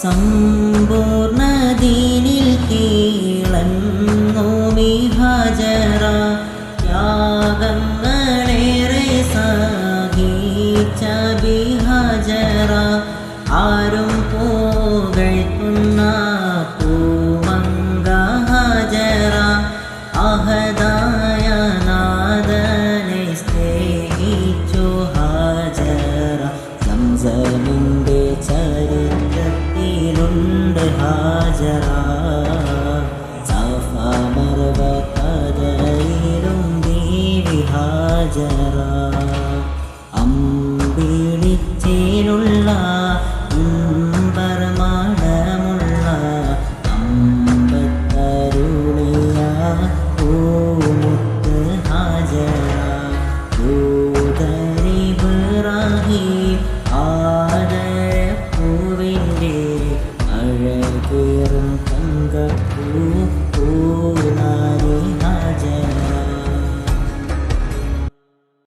സമ്പൂർണ ദീനിൽ കീളന്നു മിഹാജറ യാഗങ്ങളേറെ സഹിച്ച ബിഹാജറ ആരും പുകഴ്ത്തുന്ന പൂമങ്ക ഹാജറ അഹദായ നാദനെ സ്നേഹിച്ചു ഹാജറ ചരിത്രത്തിലുണ്ട് ഹാജറ സഫ മർവ കഥയിലും ദേവി ഹാജറ അമ്പിളിച്ചേലുള്ള അമ്പർമാണമുള്ള അമ്പത്തരുളിയ പൂമുത്ത് அழகேறும் தங்கப்பூ.